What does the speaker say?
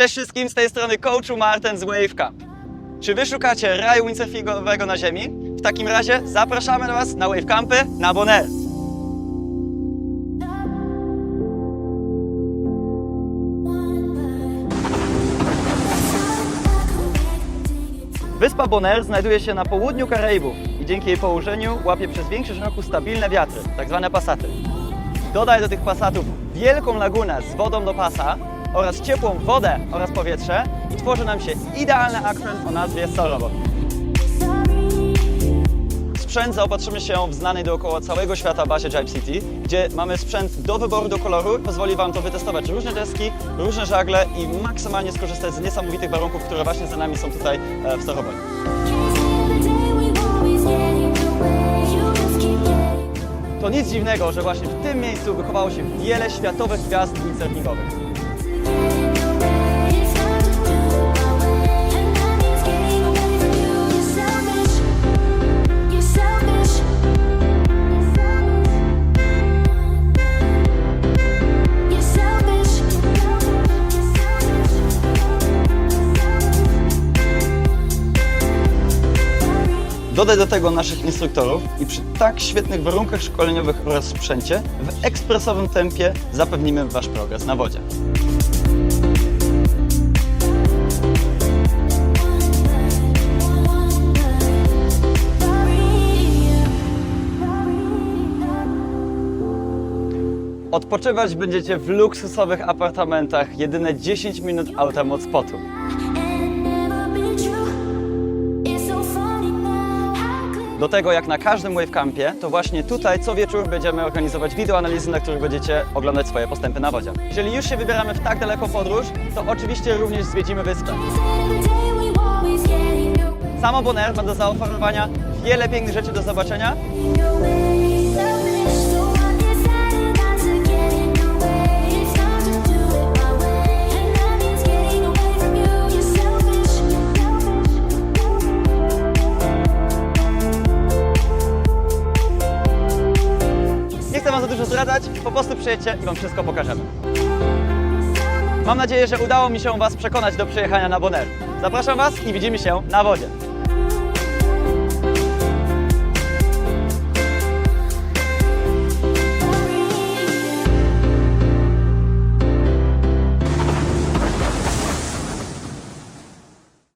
Cześć wszystkim, z tej strony coachu Martin z Wave Camp. Czy wy szukacie raju windsurfingowego na ziemi? W takim razie zapraszamy Was na Wave Campy na Bonaire. Wyspa Bonaire znajduje się na południu Karaibów i dzięki jej położeniu łapie przez większość roku stabilne wiatry, tak zwane pasaty. Dodaj do tych pasatów wielką lagunę z wodą do pasa oraz ciepłą wodę oraz powietrze tworzy nam się idealny akwarium o nazwie Solomon. Sprzęt zaopatrzymy się w znanej dookoła całego świata bazie Jive City, gdzie mamy sprzęt do wyboru do koloru. Pozwoli Wam to wytestować różne deski, różne żagle i maksymalnie skorzystać z niesamowitych warunków, które właśnie za nami są tutaj e, w Soroboli. To nic dziwnego, że właśnie w tym miejscu wychowało się wiele światowych gwiazd windsurfingowych. Dodaj do tego naszych instruktorów i przy tak świetnych warunkach szkoleniowych oraz sprzęcie w ekspresowym tempie zapewnimy Wasz progres na wodzie. Odpoczywać będziecie w luksusowych apartamentach jedyne 10 minut autem od spotu. Do tego, jak na każdym wavecampie, to właśnie tutaj co wieczór będziemy organizować wideoanalizy, na których będziecie oglądać swoje postępy na wodzie. Jeżeli już się wybieramy w tak daleką podróż, to oczywiście również zwiedzimy wyspę. Samo Bonaire ma do zaoferowania wiele pięknych rzeczy do zobaczenia, Dużo zdradzać, po prostu przyjedźcie i Wam wszystko pokażemy. Mam nadzieję, że udało mi się Was przekonać do przyjechania na Bonaire. Zapraszam Was i widzimy się na wodzie.